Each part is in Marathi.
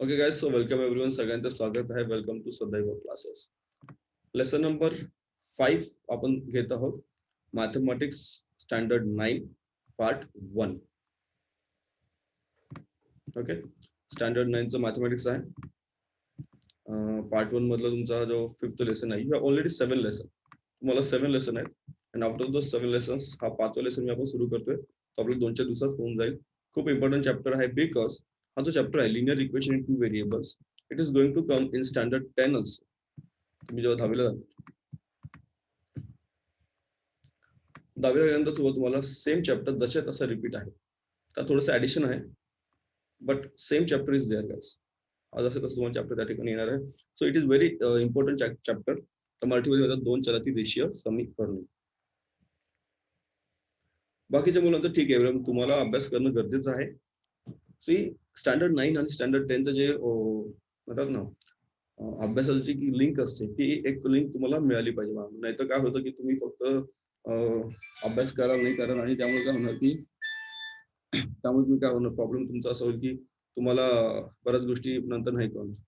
Okay guys so welcome everyone सगळ्यांचं स्वागत आहे. Welcome to Sadaiv classes lesson number five आपण घेत आहोत. Mathematics standard nine part one okay standard नाईनचं mathematics आहे. पार्ट वन मधला तुमचा जो फिफ्थ लेसन आहे ऑलरेडी सेवन लेसन तुम्हाला सेवन लेसन आहेत. And after the seven lessons हा पाचवा लेसन मी आपण सुरू करतोय. तो आपल्याला दोन चार दिवसात होऊन जाईल. खूप इम्पॉर्टंट चॅप्टर आहे बिकॉज हा जो चॅप्टर आहे linear equation in two variables it is going to come in standard ten also तुम्ही जेव्हा दहावीला जाल दहावीला गेल्यानंतर सुद्धा तुम्हाला सेम चॅप्टर जसे तसा रिपीट आहे. तर थोडंसं ऍडिशन आहे. But same chapter is there guys जसं तसं तुम्हाला चॅप्टर त्या ठिकाणी येणार आहे. So it is very important chapter तर मराठीमध्ये दोन चलाती रेषीय समीकरणे. बाकीच्या मुलांचं ठीक आहे तुम्हाला अभ्यास करणं गरजेचं आहे. सी स्टँडर्ड नाईन आणि स्टँडर्ड टेनचं जे म्हणतात ना अभ्यासाची जी लिंक असते ती एक लिंक तुम्हाला मिळाली पाहिजे नाहीतर काय होतं की तुम्ही फक्त अभ्यास कराल नाही करा आणि त्यामुळे काय होणार की त्यामुळे तुम्ही काय होणार प्रॉब्लेम तुमचा असा होईल की तुम्हाला बऱ्याच गोष्टी नंतर नाही कळणार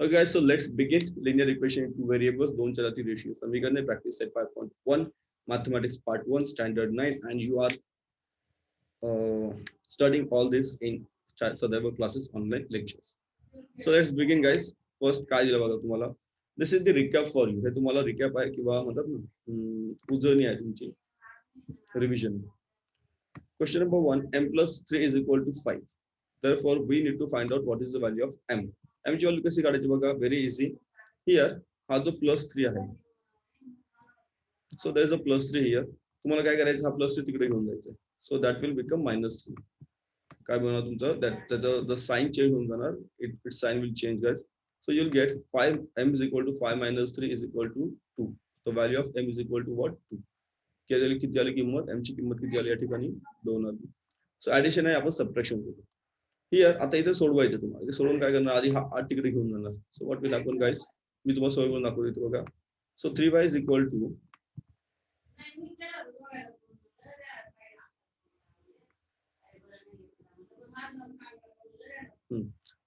Okay, so let's begin linear equation into variables. दोन चलाती रेषीय समीकरणे practice point 5.1 mathematics part 1 standard 9 and you are uh, studying all this in Sadaiva classes online lectures. So let's begin guys. First काय दिलं बघा तुम्हाला? This is the recap for you हे तुम्हाला रिकॅप आहे किंवा म्हणतात ना उजळणी आहे तुमची. Revision question number one M plus three is equal to five therefore we need to find out what is the value of M M ची व्हॅल्यू कशी काढायची बघा? व्हेरी इझी हिअर हा जो प्लस थ्री आहे. So there is a plus three here तुम्हाला काय करायचं? हा प्लस थ्री तिकडे घेऊन जायचं so that will become minus three काय बनवणार तुमचं? दॅट त्याचं द साईन चेंज होऊन जाणार. It it sign will change guys so you'll get five M is equal to five minus three is equal to two the value of M is equal to what two किती आली किती आली किंमत? एम ची किंमत किती आली या ठिकाणी? दोन आली. सो ऍडिशन आहे आपण सबट्रॅक्शन करू. हिअर आता इथे सोडवायचं तुम्हाला. इथे सोडून काय करणार? आधी हा आठ तिकडे घेऊन जाणार. So what will happen guys मी तुम्हाला सोय करून दाखवतो इथे बघा. So three Y is equal to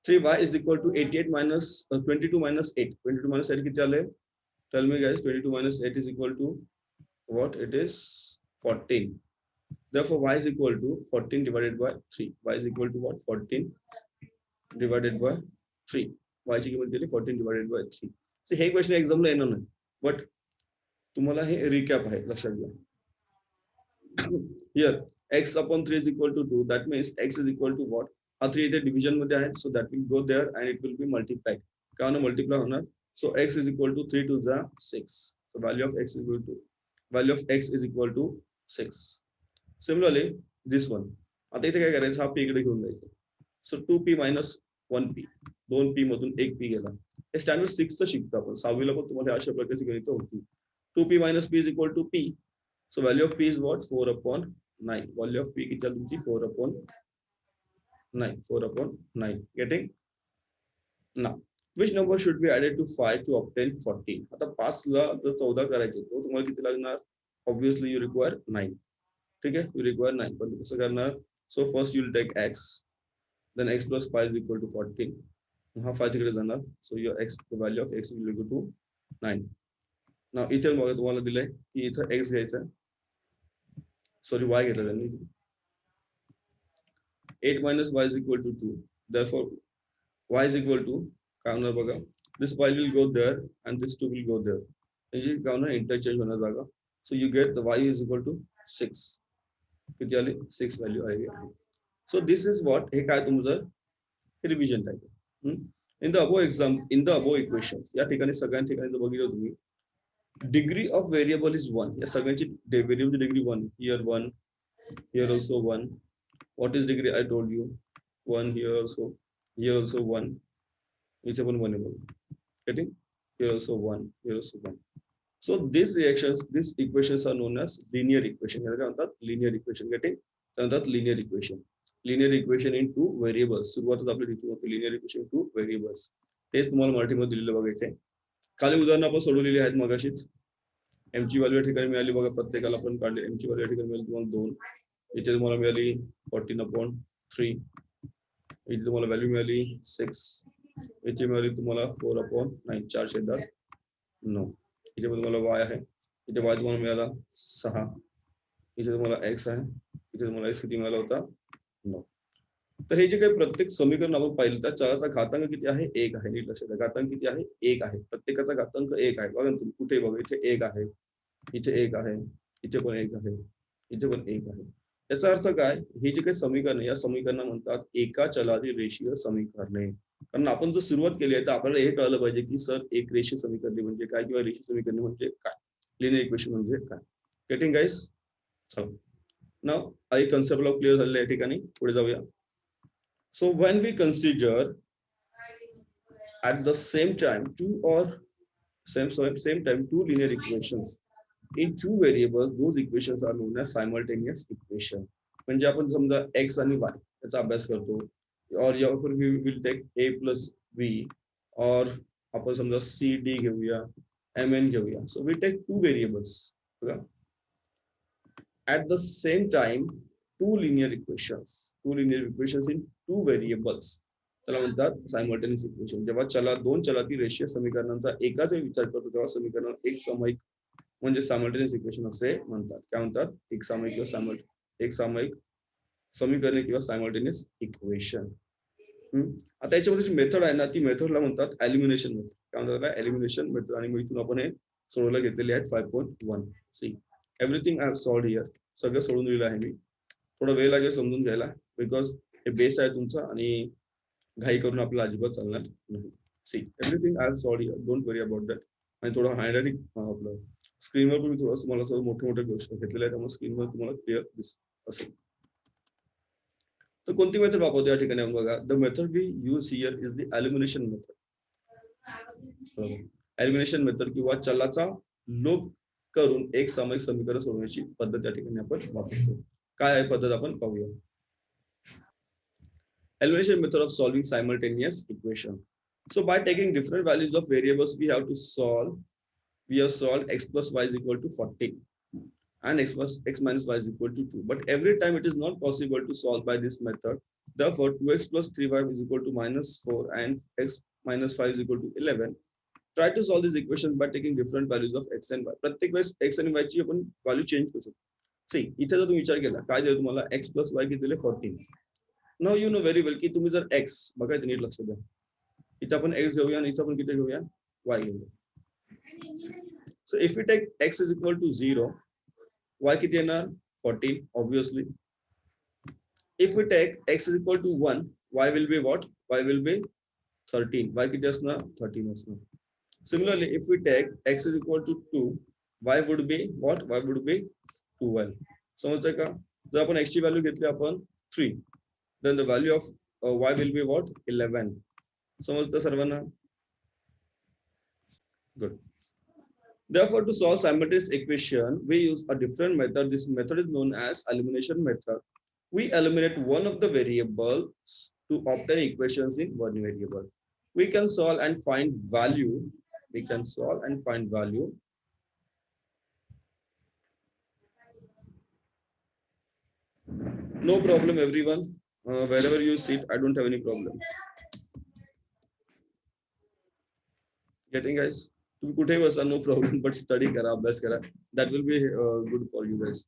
three Y is equal to eighty eight minus twenty two minus eight. Twenty two minus eight किती आले? Tell me guys twenty two minus eight is equal to what it is? 14 therefore y is equal to 14 divided by 3 y is equal to what? 14 divided by 3 y ची किंमत दिली 14 divided by 3 so हे क्वेश्चन एक्झामला येणार नाही. बट तुम्हाला हे रिकॅप आहे लक्षात घ्या. Here x upon 3 is equal to 2 that means x is equal to what? हा थ्री इथे डिव्हिजनमध्ये आहे so that will go there and it will be multiplied का मल्टिप्लाय होणार. So X is equal to three two झा six value of X equal to value of X is equal to six similarly this one आता इथे काय करायचं? हा पी इकडे घेऊन जायचं. So two P minus one P दोन पी मधून एक पी गेला. हे स्टँडर्ड सिक्सचं शिकतो आपण. सहावीला पण तुम्हाला अशा प्रकारची गणित होती. Two P minus P is equal to P so value of P is what four upon nine value of P किती तुमची? Four upon nine four upon nine getting ना which number should be added to five to obtain fourteen आता पाचला जर चौदा करायचे तो तुम्हाला किती लागणार ऑब्विसली यू रिक्वायर नाईन ठीक आहे यू रिक्वायर नाईन पण कसं करणार so first you'll take x then x plus five is equal to fourteen हा फाय तिकडे जाणार so your x value of x will to nine ना इथे बघा तुम्हाला दिलंय की इथं एक्स घ्यायचा सॉरी वाय घेतला त्यांनी Eight minus y is equal to two two y is equal to काय होणार बघा this y will go there and this two will go there म्हणजे काय होणार इंटरचेंज होणार जागा so you get the y is equal to six किती आली सिक्स व्हॅल्यू आहे सो दिस इज वॉट हे काय तुमचं revision type in the above exam in the above equation या ठिकाणी सगळ्या ठिकाणी जर बघितलं तुम्ही degree of variable is one या सगळ्यांची variable degree one here one here also one what is degree I told you one here also here also one इथे पण वन आहे getting here also one here also one so these reactions these equations are known as linear equation याला काय म्हणतात linear equation getting म्हणतात linear equation linear equation in two variables सुरुवातच आपली रीती होती linear equation two variables तेच तुम्हाला मराठीमध्ये दिलेलं बघायचंय खाली उदाहरणं आपण सोडवलेली आहेत मगाशीच एम ची व्हॅल्यू या ठिकाणी मिळाली बघा प्रत्येकाला आपण काढले एम ची व्हॅल्यू या ठिकाणी मिळाली तुम्हाला दोन इथे तुम्हाला मिळाली फोर्टीन अपॉन थ्री इथे तुम्हाला व्हॅल्यू मिळाली सिक्स याची मिळाली तुम्हाला फोर अपॉन नाईन चार दहा नऊ. इथे पण तुम्हाला वाय आहे. इथे वाय तुम्हाला मिळाला सहा. इथे तुम्हाला एक्स आहे. इथे तुम्हाला एक्स किती मिळाला होता? नऊ. तर हे जे काही प्रत्येक समीकरण आपण पाहिलं त्या चाराचा घातांक किती आहे? एक आहे. नीट लक्षात घातांक किती आहे? एक आहे. प्रत्येकाचा घातांक एक आहे. बघा तुम्ही. कुठे बघा. इथे एक आहे. इथे एक आहे. इथे पण एक आहे. इथे पण एक आहे. याचा अर्थ काय? हे जे काही समीकरण या समीकरणा म्हणतात एका चलातील रेषीय समीकरणे. कारण आपण जर सुरुवात केली आहे तर आपल्याला हे कळलं पाहिजे की सर एक रेषीय समीकरणे म्हणजे काय किंवा रेषीय समीकरणे म्हणजे काय? लिनियर इक्वेशन म्हणजे काय? गेटिंग गाईस चला. ना आई कन्सेप्ट ऑफ क्लिअर झालेला या ठिकाणी. पुढे जाऊया. So when we consider at the same time two or same same same time two linear in two variables those equation are known as simultaneous equation म्हणजे आपण समजा एक्स आणि वाय याचा अभ्यास करतो. और यावर we will take A plus B और आपण समजा सी डी घेऊया. एम एन घेऊया. So we take two variables बघा. At the same time two linear equation two linear equation in two variables त्याला म्हणतात सायमल्टेनियस इक्वेशन जेव्हा चला दोन चलातील रेषीय समीकरणांचा एकाच विचार करतो तेव्हा समीकरण एक समयिक म्हणजे सामल्टेनियस इक्वेशन असे म्हणतात. काय म्हणतात? एक सामायिक किंवा सामल एक सामायिक समीकरणे किंवा सायमल्टेनियस इक्वेशन. आता याच्यामध्ये जी मेथड आहे ना ती मेथडला म्हणतात एलिमिनेशन मेथड काय म्हणतात एलिमिनेशन मेथड आणि मग इथून आपण हे सोडवला घेतलेले आहेत five point one see everything I solved here सगळं सोडून दिलेलं आहे मी. थोडा वेळ लागेल समजून घ्यायला बिकॉज हे बेस आहे तुमचा आणि घाई करून आपल्याला अजिबात चालणार नाही. See everything I sorry don't worry about that आणि थोडं हायलाइटिंग आपलं स्क्रीनवर पण थोडं तुम्हाला सर्व मोठे मोठे गोष्ट घेतलेल्या आहेत त्यामुळे स्क्रीनवर तुम्हाला क्लिअर दिस असेल. तर कोणती मेथड वापरतो या ठिकाणी बघा? The method we use here is the elimination method elimination method किंवा चलाचा लोप करून एक सामायिक समीकरण सोडवण्याची पद्धत या ठिकाणी आपण वापरतो. काय आहे पद्धत आपण पाहूया. Elimination method of solving simultaneous equation. So by taking different values of variables, we have to solve, we have solved x plus y is equal to 40 and x plus x minus y is equal to 2. But every time it is not possible to solve by this method. Therefore, 2x plus 3y is equal to minus 4 and x minus 5 is equal to 11. Try to solve these equations by taking different values of x and y. प्रत्येक वेळेस x आणि y ची आपण व्हॅल्यू चेंज करू शकतो. सी इथे जर तुम्ही विचार केला काय दिलं तुम्हाला x प्लस y किती दिले 14. नाव यू नो व्हेरी वेल की तुम्ही जर एक्स बघा इथे नीट लक्ष द्या इथे आपण एक्स घेऊया आणि इथं आपण किती घेऊया वाय घेऊया so if you take x is equal to zero y किती येणार fourteen obviously if you take x is equal to one y will be what y will be thirteen y किती असणार थर्टीन असणार similarly if you take x is equal to two y would be what y would be twelve समजतंय का जर आपण एक्स ची व्हॅल्यू घेतली आपण three then the value of uh, y will be what 11 समजतं सर्वांना good therefore to solve simultaneous equation we use a different method. This method is known as elimination method. We eliminate one of the variables to obtain equations in one variable. We can solve and find value. We can solve and find value. No problem everyone. Uh, wherever you sit i don't have any problem. Getting guys तुम्ही कुठेही बसा नो प्रॉब्लेम बट स्टडी करा अभ्यास करा. That will be good for you guys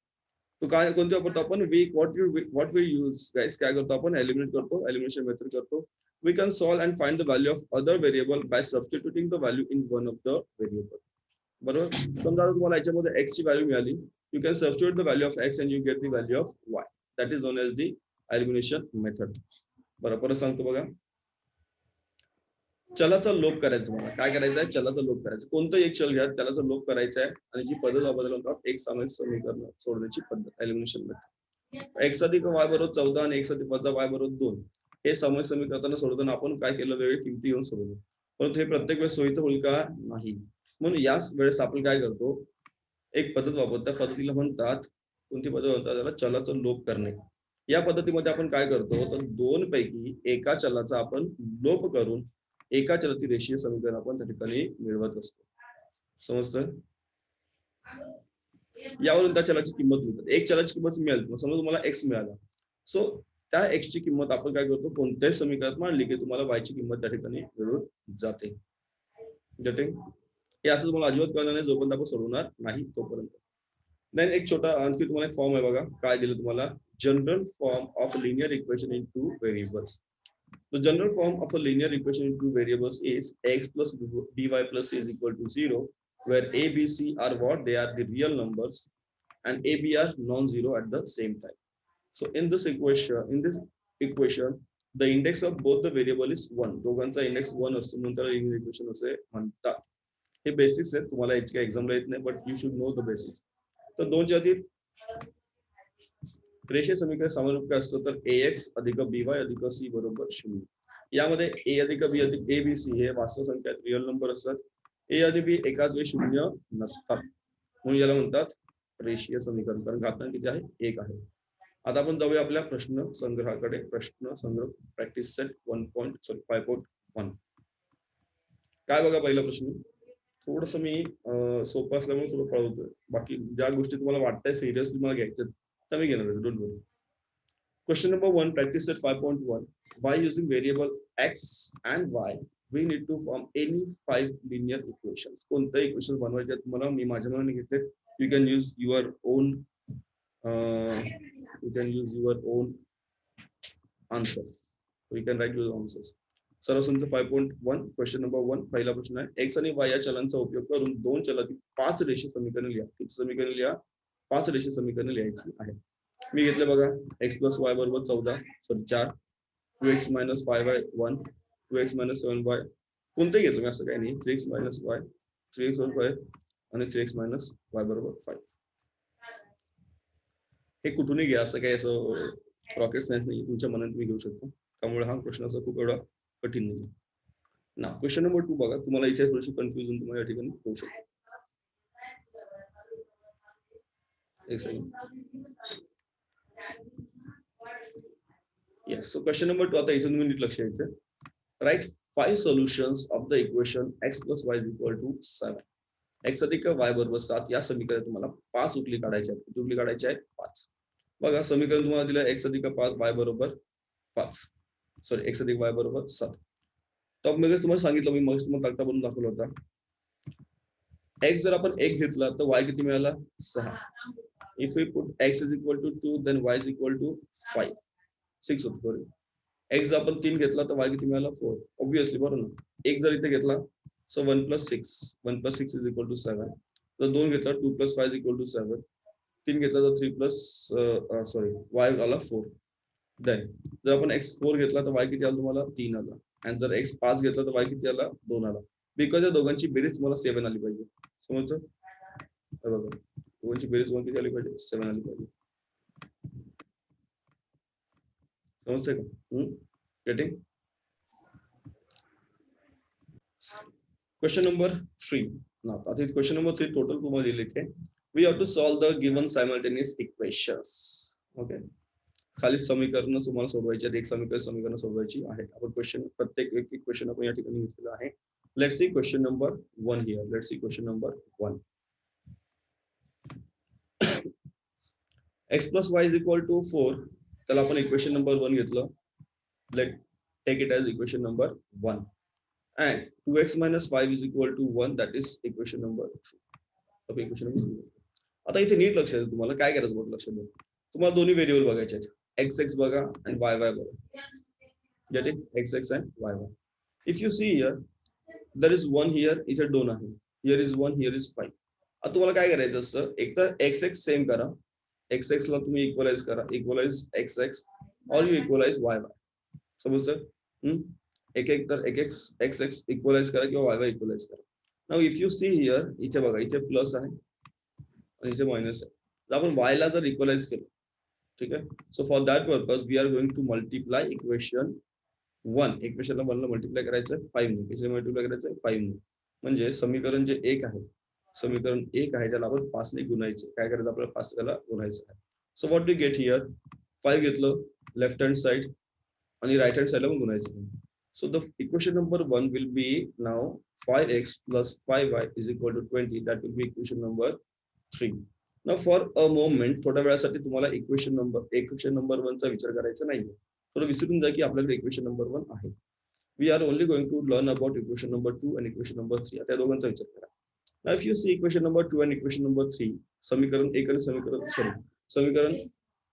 तो काय कोणते वापरतो आपण? We what you what we use guys काय करतो आपण? एलिमिनेट करतो एलिमिनेशन मेथड करतो. We can solve and find the value of other variable by substituting the value in one of the variable. बरोबर? समजा तुम्हाला याच्यामध्ये एक्स ची व्हॅल्यू मिळाली. You can substitute the value of X and you get the value of Y that is known as the elimination method बरं परत सांगतो बघा. चलाचा लोप करायचा तुम्हाला. काय करायचं आहे? चलाचा लोप करायचं. कोणतं एक चल घ्या त्याला लोप करायचा आहे आणि जी पद्धत वापरली म्हणतात एक सामायिक समीकरण सोडण्याची पद्धत एलिमिनेशन मेथड एक्स अधिक वाय बरोबर चौदा आणि एक्स अधिक वजा वाय बरोबर दोन. हे सामायिक समीकरणांना सोडवताना आपण काय केलं? वेगळी किमती येऊन सोडवतो परंतु हे प्रत्येक वेळेस सोयीचं होईल का? नाही. म्हणून याच वेळेस आपण काय करतो? एक पद्धत वापरतो. पद्धतीला म्हणतात कोणती पद्धत म्हणतात त्याला चलाचा लोप करणे. या पद्धतीमध्ये आपण काय करतो? तर दोन पैकी एका चलाचा आपण लोप करून एका चलती रेषीय समीकरण आपण त्या ठिकाणी मिळवत असतो. समजतं यावरून त्या चलाची किंमत मिळतात एक चलाची किंमत मिळाली. समजा तुम्हाला एक्स मिळाला. सो त्या एक्सची ची किंमत आपण काय करतो? कोणत्याही समीकरणात मांडली की तुम्हाला वायची किंमत त्या ठिकाणी मिळून जाते. जटे हे असं तुम्हाला अजिबात कळणार नाही. जोपर्यंत आपण सोडवणार नाही तोपर्यंत. नाही एक छोटा आणखी तुम्हाला एक फॉर्म आहे बघा. काय दिलं तुम्हाला? General form of linear equation in two variables The general form of a linear equation in two variables is x plus dy plus c is equal to 0, where a, b, c are what? They are the real numbers and a, b are non-zero at the same time. So in this equation, in this equation, the index of both the variable is 1. दोघांचा index 1 असतो म्हणून त्याला linear equation असे म्हणतात. हे बेसिक्स आहेत तुम्हाला याची काही एक्झामला येत नाही but you should know the basics तर दोनच्या आधी रेषीय समीकरण सामान्य काय असतं तर ए एक्स अधिक बी वाय अधिक सी बरोबर शून्य. यामध्ये ए अधिक बी अधिक ए बी सी हे वास्तव संख्या रिअल नंबर असतात. ए आणि बी एकाच वेळी शून्य नसतात. म्हणून याला म्हणतात रेषीय समीकरण कारण घातांक किती आहे? एक आहे. आता आपण जाऊया आपल्या प्रश्न संग्रहाकडे. प्रश्न संग्रह practice set one point sorry five point one काय बघा पहिला प्रश्न? थोडस मी सोपं असल्यामुळे थोडं पळवतोय. बाकी ज्या गोष्टी तुम्हाला वाटतंय सिरियसली मला घ्यायच्या तर मी घेणार don't worry question number one practice set five point one by using variable x and y? We need to form any five linear equations. कोणतं इक्वेशन बनवायचे आहेत तुम्हाला? मी माझ्या मनाने घेतले. You can use your own you can use your own answers you can write your answers सर्व समजा five point one question number one पहिला प्रश्न आहे. एक्स आणि वाय या चलांचा उपयोग करून दोन चलातील पाच रेषे समीकरण लिहा. किती समीकरण लिहा? पाच रेषे समीकरण लिहायची आहे मी घेतलं बघा एक्स प्लस वाय बरोबर चौदा सॉरी चार. Two x minus five y one two x minus seven y कोणतंही घेतलं मी असं काही नाही. Three x minus y three x one five आणि थ्री एक्स मायनस वाय बरोबर फाईव्ह हे कुठूनही घ्या असं काही असं रॉकेट सायन्स नाही तुमच्या मनात मी घेऊ शकतो. त्यामुळे हा प्रश्न असा खूप एवढा कठीण नाही ना क्वेश्चन नंबर टू बघा. तुम्हाला इथे थोडीशी कन्फ्युजन तुम्हाला या ठिकाणी होऊ शकतो. एक सेकंड क्वेश्चन नंबर टू आता इथून नीट लक्ष द्यायचं. Right five solutions of the equation x plus y equal to seven x अधिक वाय बरोबर सात या समीकरणात तुम्हाला पाच उकली काढायच्या आहेत. किती उकली काढायच्या आहेत? पाच. बघा समीकरण तुम्हाला दिलं एक्स अधिक पाच वाय बरोबर पाच. सॉरी एक्स अधिक वाय बरोबर सात. तर मग तुम्हाला सांगितलं मी मग तुम्हाला तक्ता बनवून दाखवला होता. एक्स जर आपण एक घेतला तर वाय किती मिळाला? सहा. If you put x is equal to two then y is equal to five six होतो बरोबर. एक्स आपण तीन घेतला तर वाय किती मिळाला? फोर ऑब्विसली बरोबर ना? एक जर इथे घेतला so one plus six one plus six is equal to seven जर दोन घेतला two plus five is equal to seven तीन घेतला तर थ्री प्लस सॉरी वाय आला फोर देन जर आपण एक्स फोर घेतला तर वाय किती आला तुम्हाला? तीन आला. आणि जर एक्स पाच घेतला तर वाय किती आला? दोन आला. बिकॉज या दोघांची बेरीज तुम्हाला सेवन आली पाहिजे. समजतं? बघा. दोघांची बेरीज तुम्हाला किती आली पाहिजे? सेवन आली पाहिजे. समजतंय का? गेटिंग क्वेश्चन नंबर थ्री ना आता क्वेश्चन नंबर थ्री टोटल तुम्हाला दिले इथे we have to solve the given simultaneous equations okay खाली समीकरण तुम्हाला सोडवायची आहेत. एक समीकरण समीकरण सोडवायची आहेत. आपण क्वेश्चन प्रत्येक एक एक क्वेश्चन आपण या ठिकाणी घेतलेलं आहे. Let see question number one here let see question number one x plus y is equal to four त्याला आपण इक्वेशन नंबर वन घेतलं. Let take it as equation number one and two x minus five is equal to one that is equation number equation number आता इथे नीट लक्ष द्या तुम्हाला. काय करायचं बघ लक्ष द्या. तुम्हाला दोन्ही व्हेरिएबल बघायचे आहेत. एक्स एक्स बघा आणि वाय वाय बघा. Get it x x and y y if you see here there is one here इथे दोन आहे. Here is one here is five आता तुम्हाला काय करायचं असतं? एक तर एक्स एक्स सेम करा. एक्स एक्स ला तुम्ही इक्वलाइज करा. इक्वलाइज एक्स एक्स और यू इक्वलाइज वाय वाय समजतं एक एक तर एक एक्स एक्स एक्स इक्वलाइज करा किंवा वाय वाय इक्वलाइज करा. Now if you see here इथे बघा इथे प्लस आहे आणि इथे मायनस आहे. जर आपण वाय ला जर इक्वलाइज केलं ठीक आहे? So for that purpose we are going to multiply equation one. इक्वेशनला वनला मल्टिप्लाय करायचं फाईव्ह ने. मल्टिप्लाय करायचं फाईव्ह ने. म्हणजे समीकरण जे एक आहे समीकरण एक आहे त्याला आपण पाचने गुणायचं काय करायचं? आपल्याला पाच त्याला गुणायचं आहे. So what we get here five घेतलं लेफ्ट हँड साइड आणि राईट हँड साईडला पण गुणायचं so the equation number one will be now five x plus five y is equal to twenty that will be equation number three ना फॉर अ मोमेंट थोड्या वेळासाठी तुम्हाला इक्वेशन नंबर इक्वेशन नंबर वनचा विचार करायचा नाहीये. थोडं विसरून जा की आपल्याकडे इक्वेशन नंबर वन आहे. We are only going to learn about equation number two and equation number three त्या दोघांचा विचार करा. Now, if you see equation number two and equation number समीकरण एक आणि समीकरण सॉरी समीकरण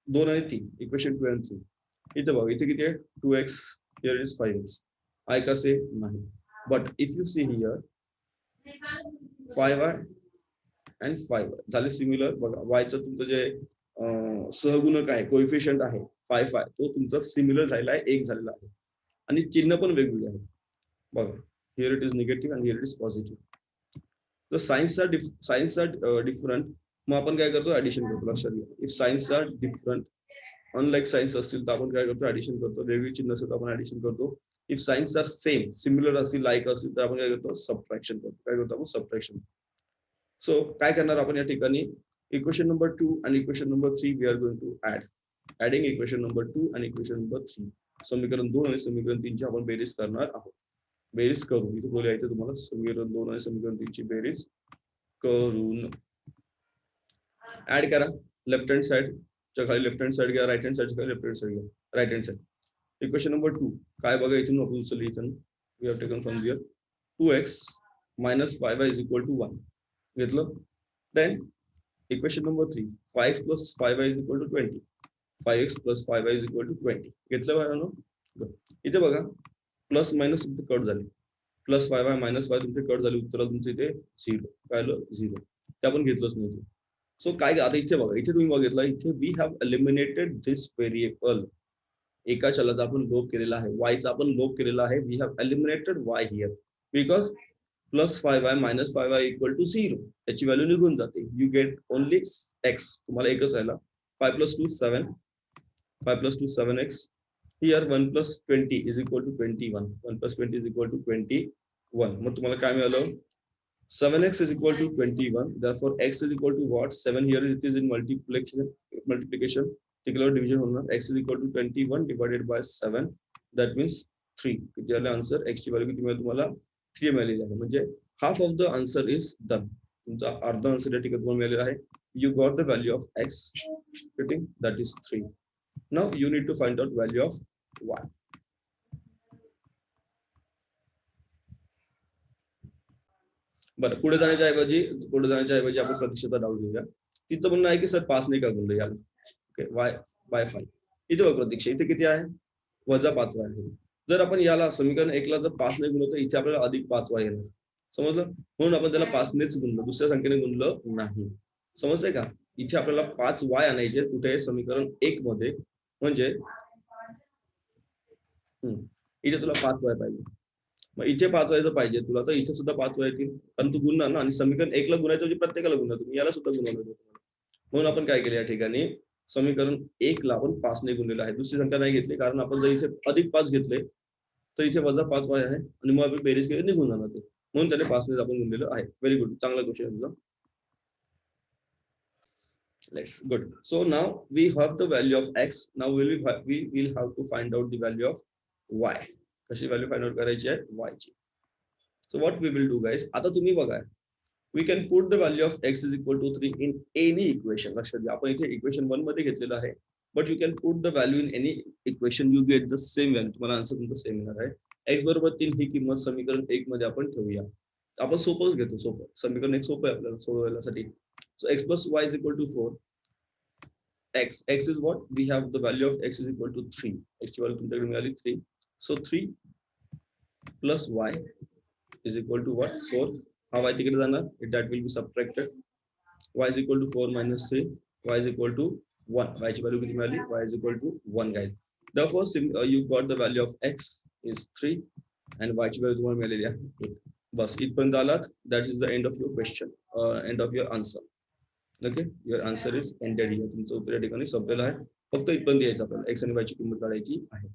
दोन आणि तीन इक्वेशन टू अँड थ्री इथे बघा इथे किती आहे? Two x here is five x I का से नाही. But if you see here five I and five झाले सिमिलर बघा वायचं तुमचं जे सहगुणक आहे कोइफिशियंट आहे फाय फाय. तो तुमचा सिमिलर झालेला आहे एक झालेला आहे. आणि चिन्ह पण वेगवेगळे आहेत. बघा हिअर इट इज निगेटिव्ह आणि हिअर इट इज पॉझिटिव्ह तर signs are signs are different मग आपण काय करतो? ऍडिशन करतो लक्षात घ्या. If signs are different unlike signs असतील तर आपण काय करतो? ऍडिशन करतो. वेगळी चिन्ह असेल तर आपण ऍडिशन करतो. If signs are same similar असतील लाईक असतील तर आपण काय करतो? सबट्रॅक्शन करतो. काय करतो आपण? सबट्रॅक्शन सो काय करणार आपण या ठिकाणी? इक्वेशन नंबर टू आणि equation number three we are going to add adding equation number two आणि इक्वेशन नंबर थ्री समीकरण दोन आणि समीकरण तीनची आपण बेरीज करणार आहोत. बेरीज करू इथे बोलायचं तुम्हाला समीकरण दोन आणि समीकरण तीनची बेरीज करून. ऍड करा. लेफ्ट हँड साइड च्या खाली लेफ्ट हँड साइड घ्या राईट हँड साइड खाली लेफ्ट हँड साइड घ्या. Right hand side equation number two काय बघा इथून आपण उचलली इथून. We have taken from there two x minus five y is equal to one घेतलं? Then equation number three five x plus five y is equal to twenty five x plus five y is equal to twenty घेतलं बघा इथे बघा प्लस मायनस तुमचे कट झाले. Plus five y minus y तुमचे कट झाले. उत्तर तुमचे इथे झिरो काय आलं? झिरो ते आपण घेतलंच नाही इथे. सो काय आता इथे बघा इथे तुम्ही बघितलं इथे we have eliminated this variable एका चलाचा आपण लोप केलेला आहे. वायचा आपण लोप केलेला आहे. We have eliminated y here because plus five y minus five y equal to zero याची व्हॅल्यू निघून जाते. यू गेट ओनली एक्स तुम्हाला एकच राहिला. Five plus two seven five plus two seven x here one plus twenty is equal to twenty one one plus twenty is equal to twenty one मग तुम्हाला काय मिळालं 7x is equal to 21 therefore x is equal to what 7 here it is in multiplication multiplication particular division होणार x is equal to 21 divided by 7 that means 3 किती आलं आन्सर x ची व्हॅल्यू किती मिळेल तुम्हाला 3 मिळालेली आहे म्हणजे half of the answer is done तुमचा अर्धा आन्सर या ठिकाणी तुम्हाला मिळालेला आहे you got the value of x fitting that is 3 now you need to find out value of y बरं पुढे जाण्याच्या ऐवजी पुढे जाण्याच्या ऐवजी आपण प्रतिष्ठेचा डाऊट घेऊया. तिचं म्हणणं आहे की सर पाच नाही का गुणलं याला ओके वाय वाय फाय इथे बघ प्रतीक्षा इथे किती आहे? वजा पाचवा आहे. जर आपण याला समीकरण एकला जर पाच नाही गुणलो तर इथे आपल्याला अधिक पाचवा येणार. समजलं? म्हणून आपण त्याला पाचनेच गुणलो दुसऱ्या संख्येने गुणलं नाही. समजतंय का? इथे आपल्याला पाच वाय आणायचे कुठे? समीकरण एक मध्ये म्हणजे? हम्म, इथे तुला पाच वाय पाहिजे. मग इथे पाच व्हायचं पाहिजे. तुला तर इथे सुद्धा पाच व्हाय येतील. कारण तू गुन्हा ना आणि समीकरण एकला गुणायचं म्हणजे प्रत्येकाला गुन्हा तुम्ही याला सुद्धा गुन्हा म्हणून आपण काय केलं या ठिकाणी? समीकरण एकला आपण पाचने गुणलेलं आहे. दुसरी संख्या नाही घेतली. कारण आपण जर इथे अधिक पाच घेतले तर इथे वजा पाच वाय आहे आणि मग आपण बेरीज केली निघून जाणार ते. म्हणून त्याने पाचने आपण गुणलेलं आहे. व्हेरी गुड चांगला क्वेश्चन आहे तुझा. Let's good so now we have the value of x now will we will have to find out the value of y कशी व्हॅल्यू फाइंड आउट करायची आहे? y ची. So what we will do guys आता तुम्ही बघा. We can put the value of x is equal to three in any equation लक्षात घ्या. आपण इथे इक्वेशन वनमध्ये घेतलेलं आहे. But you can put the value in any equation you get the same value तुम्हाला आन्सर तुमचं सेम येणार आहे. एक्स बरोबर तीन ही किंमत समीकरण एक मध्ये आपण ठेवूया. आपण सोपंच घेतो. सोपं. समीकरण एक सोपं आहे आपल्याला सोडवण्यासाठी So x plus y is equal to four x x is what we have the value of x is equal to three एक्सची value तुमच्याकडे मिळाली three So 3 plus y is equal to what? 4. How y तिकडे जाणार? That will be subtracted. y is equal to 4 minus 3. y is equal to 1. y ची व्हॅल्यू किती मिळाली? y is equal to 1 guys. Therefore, sim- uh, you got the value of x is 3 and y ची व्हॅल्यू तुम्हाला मिळालेली आहे 1. बस इथपर्यंत आलात that is the end of your question end of your answer okay your answer is ended तुमचं उत्तर या ठिकाणी संपलेलं आहे. फक्त इथपर्यंत यायचं आपल्याला. एक्स आणि वायची किंमत काढायची आहे.